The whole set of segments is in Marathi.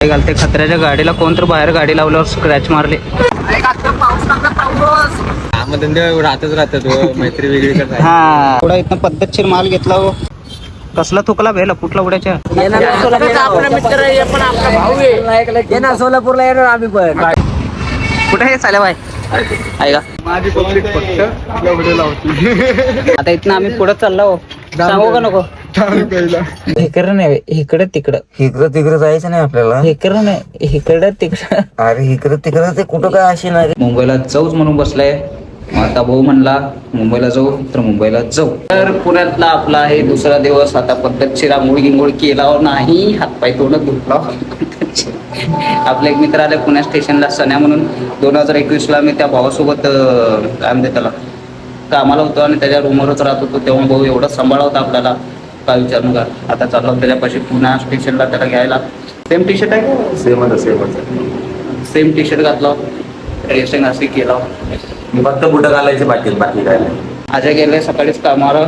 घालते. खत्र्याच्या गाडीला कोणतर बाहेर गाडी लावल्यावर स्क्रॅच मारले. राहतच राहतात हो. मैत्री वेगळी हा. थोडा इथं पद्धतशीर माल घेतला हो. कसला थुकला भेला कुठला उड्याच्या. सोलापूरला. येणार आम्ही पण. कुठे हे चाल्या बाय? आहे का? माझी पब्लिक फक्त आता इथनं आम्ही पुढे चाललो. हो. सांगू का नको? इकडं नाही इकडं तिकडं. इकडं तिकडं जायचं नाही आपल्याला. इकडं नाही इकडं तिकडं. अरे इकडं तिकडं ते कुठं काय असे नाही मुंबईला जाऊच म्हणून बसलाय. आता भाऊ म्हणला मुंबईला जाऊ तर मुंबईला जाऊ. तर पुण्यातला आपला हे दुसरा दिवस. आता पद्धतशीर आंघोळ गिंगोळ केला नाही. हातपाय तोंड धुतला आपले एक मित्र आले पुण्या स्टेशनला सण्या म्हणून. दोन हजार एकवीसला मी त्या भावासोबत काय म्हणते त्याला कामाला होतो आणि त्याच्या रूमवरच राहत होतो. तेव्हा भाऊ एवढा सांभाळा होता आपल्याला. काय विचारू नका आता चाललो त्याच्यापाशी पुण्या स्टेशनला त्याला घ्यायला. सेम टी शर्ट आहे सेमच सेमच सेम टी शर्ट घातला. ड्रेसिंग असे केला. फक्त बुटं घालायचे बाकी बाकी काय. अजय गेले सकाळीच कामावर.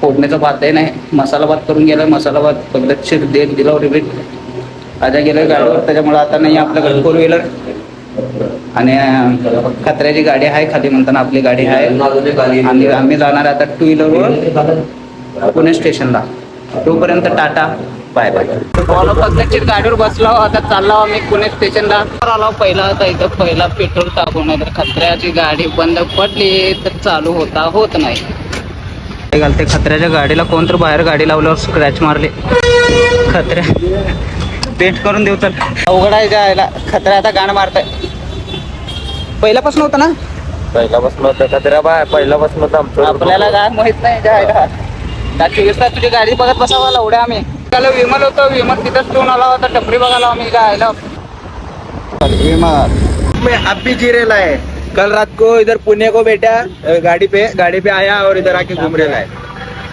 फोडणीचा भात आहे नाही. मसाला भात करून गेलाय मसाला भात पद्धतशीर देत दिला रिपीट अजय गेले गाडीवर. त्याच्यामुळे आता नाही आपल्याकडे फोर व्हीलर आणि खत्र्याची गाडी आहे खाली म्हणताना आपली गाडी आहे. आणि आम्ही जाणार आता टू व्हीलरवर पुणे स्टेशनला. तोपर्यंत टाटा बाय बाय. पद्धतशीर गाडीवर बसलो आता चाललो आम्ही पुणे स्टेशनला. आलो पहिला आता इथं पहिला पेट्रोल टाकून तर खत्र्याची गाडी बंद पडली तर चालू होता होत नाही. घालते? खत्र्याच्या गाडीला कोणतर बाहेर गाडी लावल्यावर स्क्रॅच मारले. खत्र्या पेंट करून देऊ चल. अवघड आहे जायला खत्र्या आता गाणं मारताय. पहिल्यापासून होतं ना? पहिल्यापासून होतं का तरी बा पहिल्यापासून होतं आपल्याला काय माहीत नाही जायला. चोवीस तास तुझी गाडी बघत बसावा लावड्या आम्ही. त्याला विमल होतं विमल तिथंच ठेवून आला होता टपरी बघायला आम्ही जायला विमल मैं अभी जी रेला है कल रात को इधर पुणे को अ, गाड़ी पे गाड़ी पे आया और इधर आके घूम रेला है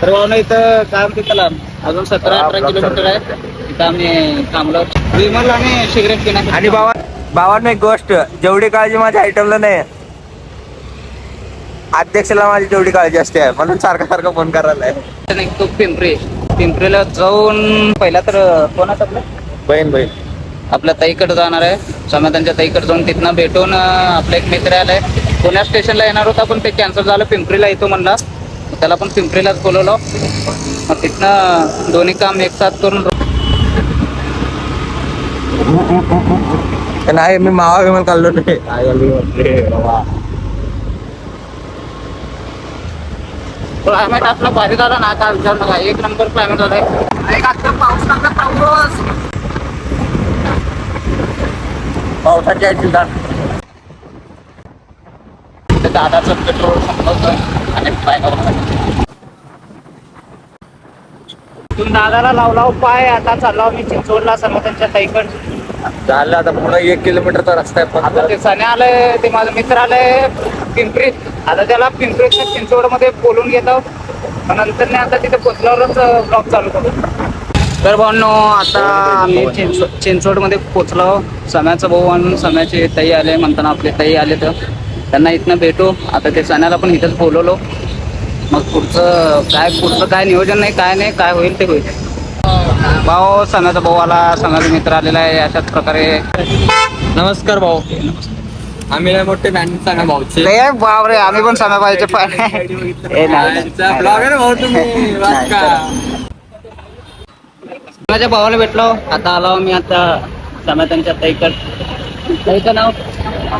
तर भावना इथं काय म्हणते त्याला अजून सतरा अठरा किलोमीटर आहे. तिथं आम्ही थांबलो. विमल आणि सिगरेट पिण्यासाठी आणि बाबा बाबांना एक गोष्ट जेवढी काळजी माझ्या आयटमला नाही. अध्यक्षाला माझी जेवढी काळजी असते म्हणून सारखं सारखं फोन करायला आहे नाही तो पिंपरी पिंपरीला जाऊन पहिला तर कोणाचं आपलं बहीण बहीण आपल्या ताईकडे जाणार आहे समाधानच्या ताईकडे जाऊन तिथनं भेटून आपला एक मित्र आलाय पुण्या स्टेशनला येणार होता पण ते कॅन्सल झालं पिंपरीला येतो म्हणला त्याला पण पिंपरीलाच बोलवलं मग तिथनं दोन्ही काम एक साथ करून नाही मी मावा विमान काढलो नाही आई आली म्हटले, बाबा. क्लायमेट आपला भारी झाला ना काय विचार नका एक नंबर क्लायमेट झालाय. एक आता पाऊस लागला पाऊस. पावसाची आहे चिंता ते दादाचं पेट्रोल संपवतं आणि तुम्ही दादाला लावला पाय आता चालला मी चिंचवडला समाधानच्या ताईकडे. झालं आता पुन्हा एक किलोमीटरचा रस्ता आहे आता पण ते सने आलंय ते माझा मित्र आलंय पिंपरीत. आता त्याला पिंपरीत चिंचवडमध्ये बोलून घेतो नंतर नाही आता तिथे पोचल्यावरच ब्लॉग चालू करू. तर भाऊनो आता आम्ही चिंचवड चिंचवडमध्ये पोचलो सम्याचा भाऊ आणि सम्याचे ताई आले म्हणताना आपले ताई आले तर. त्यांना इथनं भेटू. आता ते सण्याला पण इथंच बोलवलो. मग पुढचं काय पुढचं काय नियोजन नाही काय नाही काय होईल ते होईल. भाऊ सम्याचा भाऊ आला सम्याचा मित्र आलेला आहे अशाच प्रकारे. नमस्कार भाऊ. आम्ही लय मोठे फॅन सांगा भाऊचे. लय बापरे आम्ही पण समय पाहिजे पण ए, नाही, नाही. ब्लॉगर भाऊ तुम्ही वाच का? माझ्या भावाला भेटलो. आता आलो मी आता समाधानच्या ताईकड. ताईचं नाव?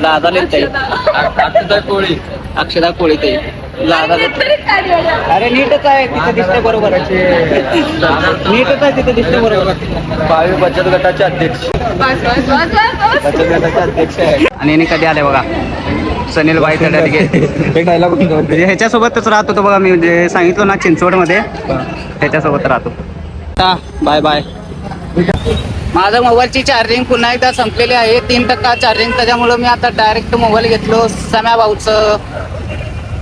लादाले ताई. अक्षता कोळी. अक्षदा कोळी ताई. लादाले अरे नीटच आहे तिथे दिसते बरोबर. नीटच आहे तिथे दिसते बरोबर. भावी बचत गटाचे अध्यक्ष. बचत गटाचे अध्यक्ष आहे. आणि याने कधी आले बघा? सनील भाई तडगे एक डायलॉग म्हणजे ह्याच्यासोबतच राहत होतो बघा मी जे सांगितलं ना चिंचवडमध्ये. ह्याच्यासोबत राहतो. Bye bye. माझा मोबाईलची चार्जिंग पुन्हा एकदा संपलेली आहे. तीन टक्का चार्जिंग त्याच्यामुळं मी आता डायरेक्ट मोबाईल घेतलो. सम्या भाऊचं.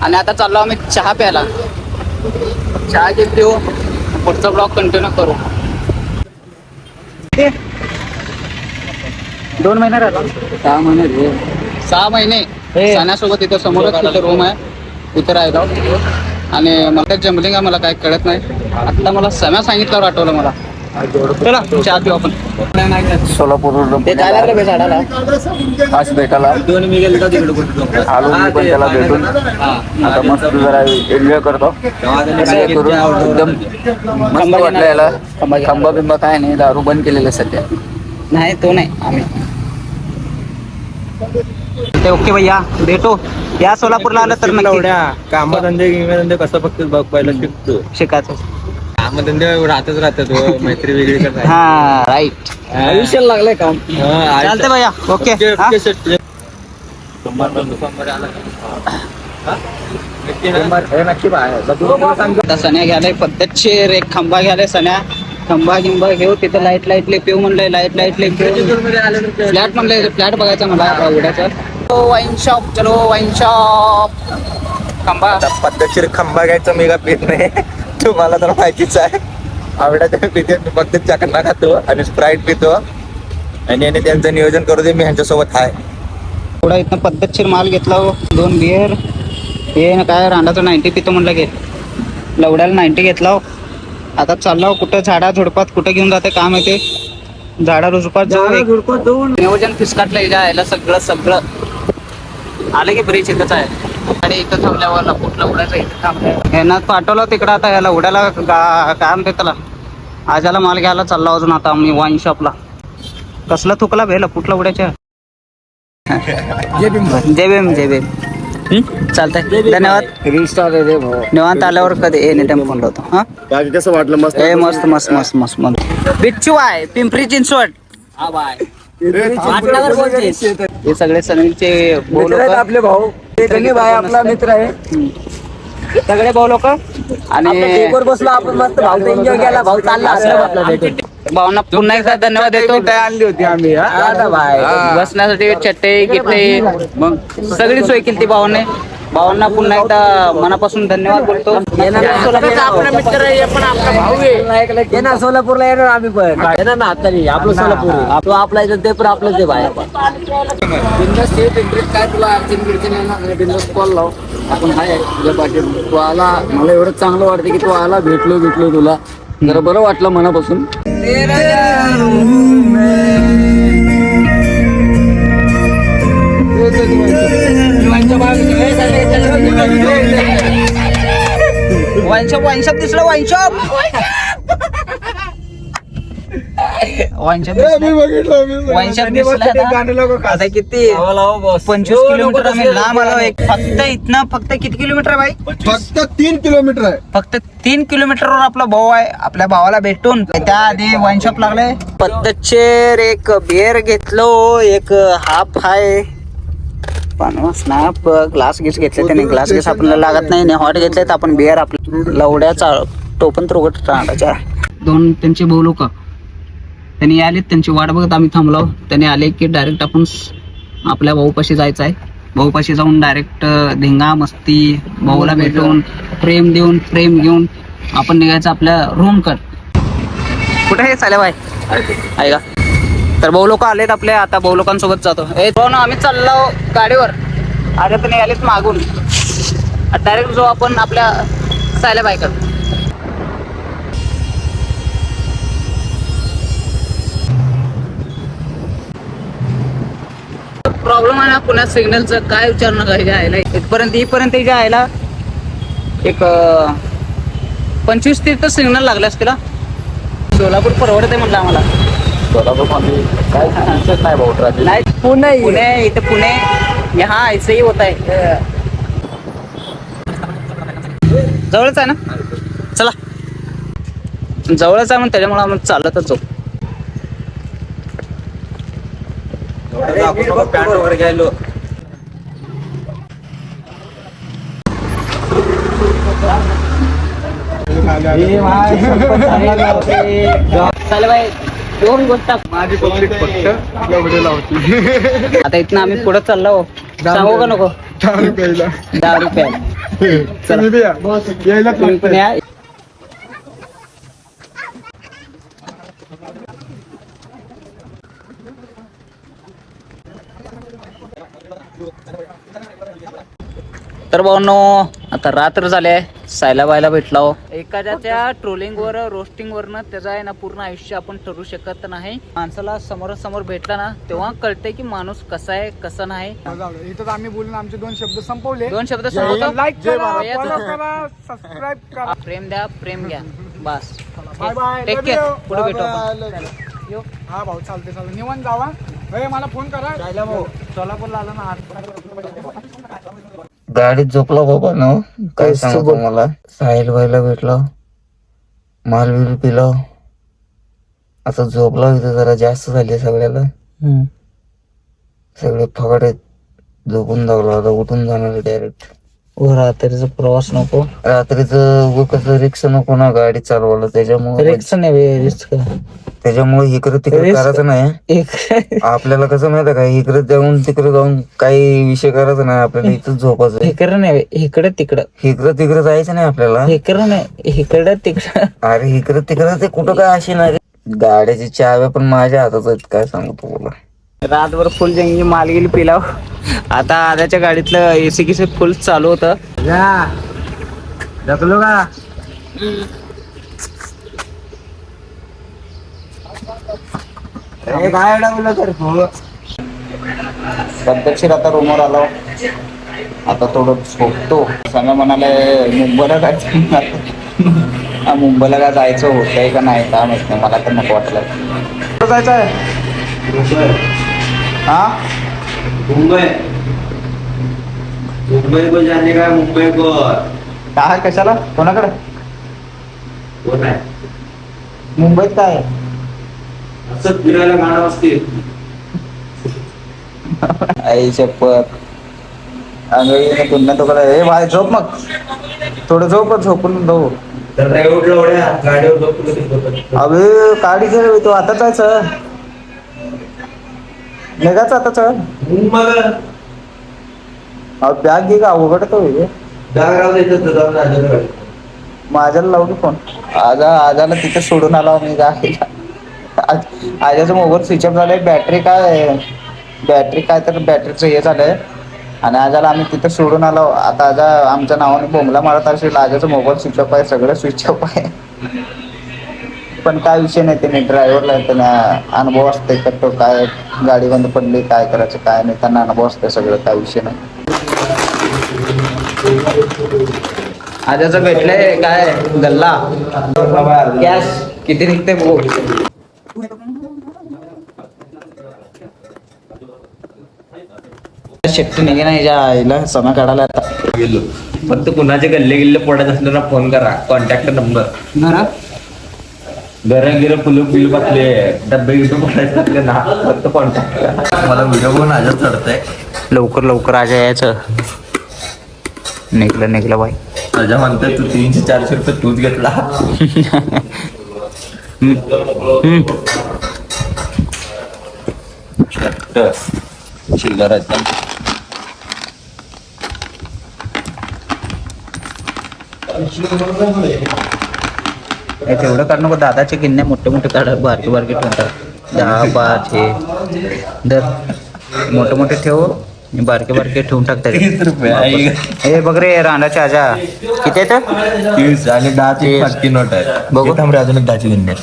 आणि आता चाललो आम्ही चहा प्यायला. चहा घेत देऊ पुढचा ब्लॉग कंटिन्यू करू. दोन महिने राहतो सहा महिने रे. सहा महिने. सणासोबत इथं समोरच तिथं रूम आहे. तिथे राहिलो. आणि मला जमलिंग आहे मला काय कळत नाही. आता मला सम्या सांगितल्यावर आठवलं मला. चला चहा पिऊ आपण. सोलापूर ते काय लागलं बे झाडाला? आज भेटायला दोन मी गेलो तिकडे कुठे आलो मी पण त्याला भेटून. आता मस्त जरा एन्जॉय करतो. करून एकदम मस्त वाटलं याला. खंबा बिंबा काय नाही दारू बंद केलेलं सध्या. नाही तो नाही. आम्ही. ते ओके भैया भेटो. या सोलापूरला आलं तर कामधंदे गिमधंदे कसं फक्त बघ पहिलं शिकतो शिकायचं. कामधंदे राहतच राहतात हो. मैत्री वेगळी करतात. हा राईट आयुष्याला लागलंय काम. चालते भैया ओके हा? नक्की बाहेर आता सण्या घ्यायला पद्धतशीर एक खंबा घ्यायला सण्या. खंबा गिंबा घेऊ तिथं लाइट लाईटले पिऊ म्हणलंय लाइट लाईटले पिऊ. फ्लॅट म्हणलंय फ्लॅट बघायचा मला उड्याचं वाईन शॉप चलो वाईन शॉप खंबा. आता पद्धतशीर खंबा घ्यायचा मी का पित नाही? तुम्हाला तर माहितीच आहे. आवडायचं पिते मी फक्त चकना खातो आणि स्प्राईट पितो. आणि याने त्यांचं नियोजन करू दे मी ह्यांच्यासोबत आहे. थोडा इथनं पद्धतशीर माल घेतला हो. दोन बिअर हे ना काय रांडाचं नाईन्टी पितो म्हणलं घे लवड्याला नाईन्टी घेतला हो. आता चालला हो कुठं झाडा झुडपात कुठं घेऊन जाते काम येते झाडा झुडपात जाऊ नियोजन फिसकाटलं जायला सगळं सगळं. आलं की ब्रिज इथंच आहे. आणि इथं थांबल्यावर लपूट लवडाचं इथं थांबल्यावर. यांना पाठवलं तिकडं आता याला उड्याला गा- काय म्हणते त्याला? आजाला माल घ्यायला चालला अजून आता आम्ही वाईन शॉपला कसला थुकला भेला कुठला उड्याच्या? जय भीम जय भीम. चालतंय. धन्यवाद. निवांत आल्यावर कधी एनी टाइम फोन लावतो. हा? कसं वाटलं? मस्त ए मस्त मस्त मस्त मस्त मस्त. बिच्चू आहे पिंपरी चिंचवड. हे सगळे सनीलचे आपले भाऊ. ते भाई आपला मित्र आहे. सगळे भाऊ लोक. आणि बसलो आपण मस्त भाऊ एन्जॉय केला. भाऊ चालला. असला आपला भेटून. भावना पुन्हा एकदा धन्यवाद देतो. आणली होती आम्ही आता भाई. बसण्यासाठी चट्टे गिट्टे मग सगळी सोय केली ती भावाने भावांना पुन्हा एकदा मनापासून धन्यवाद बोलतो. आपला मित्र आहे पण आपला भाऊ आहे. येणार सोलापूरला येणार आम्ही पण. येणार ना आता नाही आपलं सोलापूर. तो आपला इथं ते पण आपलं ते भाई बिंदास ते पिंपरीत काय तुला अडचण बिडचण येणार नाही बिंदास कॉल लाव. आपण हाय तुझ्या पाठीत तू आला मला एवढं चांगलं वाटतं की तू आला भेटलो भेटलो तुला. जरा बरं वाटलं मनापासून. वाईनशॉप वाईनशॉप दिसलं वाईनशॉप वाईनशॉप वाईनशॉप दिसलं. आता किती? पंचवीस किलोमीटर आम्ही लांब आलो एक. फक्त इथनं फक्त किती किलोमीटर आहे भाई फक्त तीन किलोमीटर आहे. फक्त तीन किलोमीटरवर आपला भाऊ आहे. आपल्या भावाला भेटून. त्याआधी वाईन शॉप लागले पद्धतशीर एक बिअर घेतलो एक हाफ आहे. स्नॅप ग्लास गिस घेतले त्याने. ग्लास गिस आपल्याला लागत नाही. हॉट घेतले तर आपण. बिअर आपल्या लवड्याचा टोपन तर उघड राहण्याच्या दोन त्यांचे भाऊ लोक. त्यांनी आले त्यांची वाट बघत आम्ही थांबलो त्यांनी आले की डायरेक्ट आपण आपल्या भाऊपाशी जायचं आहे. भाऊपाशी जाऊन डायरेक्ट धिंगा मस्ती भाऊला भेटून प्रेम देऊन प्रेम घेऊन आपण निघायचं आपल्या रूम कड. कुठे आहे साल्या बाय आहे का? तर भाऊ लोक आलेत आपले आता भाऊ लोकांसोबत जातो. ए भाऊ ना आम्ही चाललो गाडीवर. अरे तर नाही आलेत मागून. डायरेक्ट जाऊ आपण आपल्या सायला बायकर प्रॉब्लेम आहे ना पुण्यात सिग्नलचं काय विचारणं काय यायला इथपर्यंत इथपर्यंत इथे यायला एक पंचवीस तीस तर सिग्नल लागले असतील हा. सोलापूर परवडते म्हणलं आम्हाला. काय नाही भाऊ ट्रॅफिक. नाही पुणे पुणे इथे पुणे यहाँ ऐसे ही होत आहे. जवळच आहे ना? चला. जवळच आहे म्हणून त्याच्यामुळे आम्ही चालतच जाऊ. पॅन्ट वगैरे घ्यायलो चालेल बाई दोन गोष्ट माझी पब्लिक फक्त लावती आता इथनं आम्ही पुढे चाललो सांगू का नको? दहा रुपये. तुम्ही बी या. यायला तुम्ही पण या तर भाऊनो आता रात्र झाले सायला बायला भेटला हो एखाद्याच्या ट्रोलिंगवर रोस्टिंगवरनं त्याचं आहे ना पूर्ण आयुष्य आपण ठरवू शकत नाही. माणसाला समोरासमोर भेटला ना तेव्हा कळतंय की माणूस कसा आहे कसा नाही. इथं आम्ही बोलून आमचे दोन शब्द संपवले. दोन शब्द सांगतो लाईक सबस्क्राईब करा प्रेम द्या प्रेम घ्या. बस. Bye bye take care. पुढे भेटू. हा भाऊ चालते चालते निवांत जावा. मला फोन करा. सोलापूरला आला ना गाडीत झोपला बाबा ना काय सांगतो मला साहिल व्हायला भेटला माल बिल पिला. आता झोपला इथं जरा जास्त झाली सगळ्याला. सगळे फगाडे झोपून लागलो आता उठून जाणार डायरेक्ट रात्रीचा प्रवास नको. रात्रीच कसं रिक्षा नको ना गाडी चालवायला. त्याच्यामुळे रिक्स नाही रिस्क त्याच्यामुळे इकडे तिकडे. करायचं नाही. आपल्याला कसं माहिती का इकडे जाऊन तिकडे जाऊन काही विषय करायचा नाही आपल्याला इथं झोपायचं इकडं नाही इकडे तिकडं. इकडं तिकडे जायचं नाही आपल्याला. इकडं नाही इकडं तिकडं. अरे इकडे तिकडे ते कुठं काय असे ना गाड्याची चाव्या पण माझ्या हातात आहेत काय सांगू तुला रातभर फुल जंगी माल गेली पिलाव. आता आधाच्या गाडीतलं एसी किसी फुल चालू होतं. ढकलो का? काय डावलं तर पद्धतशीर आता रूमवर आलो आता थोडं झोपतो. सगळं म्हणाले मुंबईला जायचं हा, मुंबईला काय जायचं होतंय का नाही काय माहीत नाही. मला तर नको वाटलं. जायचं आहे हा? मुंबई. मुंबई को जाने का मुंबई को. काय कशाला? कोणाकडे? कोण आहे? मुंबईत काय? आहे? असं फिरायला गाणं असते आई शपथ. अगं पुन्हा तो कडे ए भाई झोप मग. थोडं झोप झोपून जाऊ. तर नाही उठलं गाडीवर झोपलं. अबे काढी घे तो आता जायचं. निघायचं आता चल. मग बॅग घे का उघडतो हे. तर जाऊन तर. माझ्याला लावली फोन? आजा आजाला तिथे सोडून आला मी काय आज- आजाचं मोबाईल स्विच ऑफ झालंय. बॅटरी काय? बॅटरी काय तर बॅटरीचं हे झालंय. आणि आजाला आम्ही तिथे सोडून आलो. आता आजा आमच्या नावाने बोंबला मारत असेल आजाचा मोबाईल स्विच ऑफ आहे. सगळं स्विच ऑफ आहे. पण काय विषय नाही त्याने ड्रायव्हरला त्यांना अनुभव असते का तो काय गाडी बंद पडली काय करायचं काय नाही त्यांना अनुभव असते सगळं काय विषय नाही. आजाचं भेटलंय काय? गल्ला? गॅस किती निघते बघू. शेट्टी निघे ना याच्या आईला समय काढायला गेलो. फक्त कुणाचे गल्ले गिल्ले पडत असले ना फोन करा कॉन्टॅक्ट नंबर बरं गरम गिरं फुलं बिल बसले. डब्बे गिब्बे पडायचे असले ना. फक्त कॉन्टॅक्ट मला व्हिडिओ बघून आजच चढतंय लवकर लवकर आजा यायचं. निघलं निघलं बाई. माझ्या म्हणतोय तू तीनशे चारशे रुपये तूच घेतला. शर्ट चिल्लर एकदम तेवढं काढ नको. दादाचे किन्ने मोठे मोठे काढ बारके बारके ठेवतात. दहा पाच हे. दर मोठे मोठे ठेव बारके बारके ठेवून टाकतात. हे बघ रे रांडाचे आजा. किती येतं तीस आणि नोट आहे बघू. थांब रे, अजून एक दहाची दिली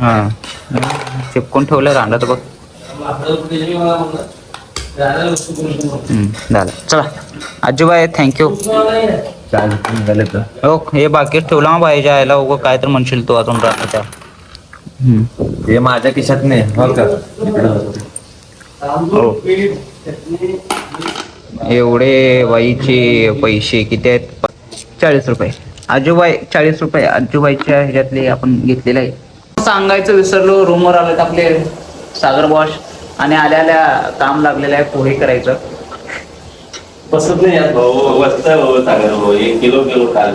हां. चिपकून ठेवलं रांडाचं बघ. झालं. चला. आजूबाई थँक्यू चालेल निघाले तर. हो हे बाकी ठेवला मग पाहिजे यायला उगं काय तर म्हणशील तू अजून रात्रीच्या हम्म. हे माझ्या खिशात नाही हो का. हो. एवढे बाईचे पैसे किती आहेत? चाळीस रुपये. आजूबाई चाळीस रुपये. आजूबाईच्या ह्याच्यातले आपण घेतलेले आहे सांगायचं विसरलो रूमवर आलो आपले सागर बॉश आणि आल्या आल्या काम लागलेलं आहे पोहे करायचं. बसत नाही यार भाऊ. बसत भाऊ सागर भाऊ. एक किलो किलो काल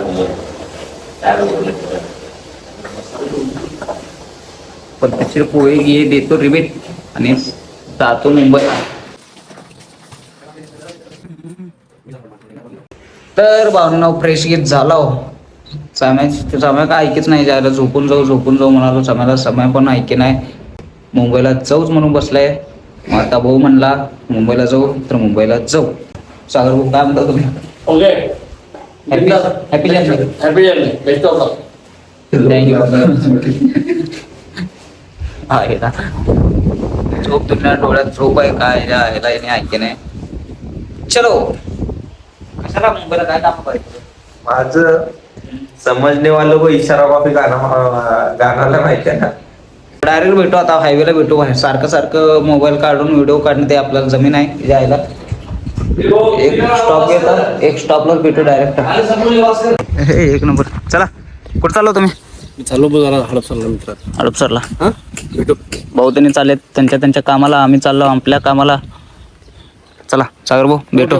चार पद्धतशीर पोहे घे देतो रिबीत आणि जातो मुंबई. तर भावना फ्रेश गीत झाला हो. समय समय काय ऐकच नाही जायला. झोपून जाऊ झोपून जाऊ म्हणालो. समयाला समय पण ऐके नाही. मुंबईला जाऊच म्हणून बसलाय. मग आता भाऊ म्हणला मुंबईला जाऊ तर मुंबईला जाऊ. सागर भाऊ काय म्हणता तुम्ही happy happy journey happy journey best of luck thank you आहे ना झोप तुमच्या डोळ्यात झोप आहे काय ऐके नाही चलो कशाला मुंबईला काय काम माझं समजणे वालं व इशारा कॉफी गाणं गाण्याला माहिती आहे ना डायरेक्ट भेटू आता हायवेला भेटू सारखं सारखं मोबाईल काढून व्हिडिओ काढणं ते आपल्याला जमीन आहे जायला एक स्टॉप घेतात एक स्टॉपला भेटू डायरेक्ट एक नंबर. चला कुठं चाललो तुम्ही? मी चाललो जरा हडपसरला मित्र हडपसरला. हा? भेटू. भाऊ त्यांनी चाललेत त्यांच्या त्यांच्या कामाला आम्ही चाललो आपल्या कामाला. चला सागर भाऊ भेटू.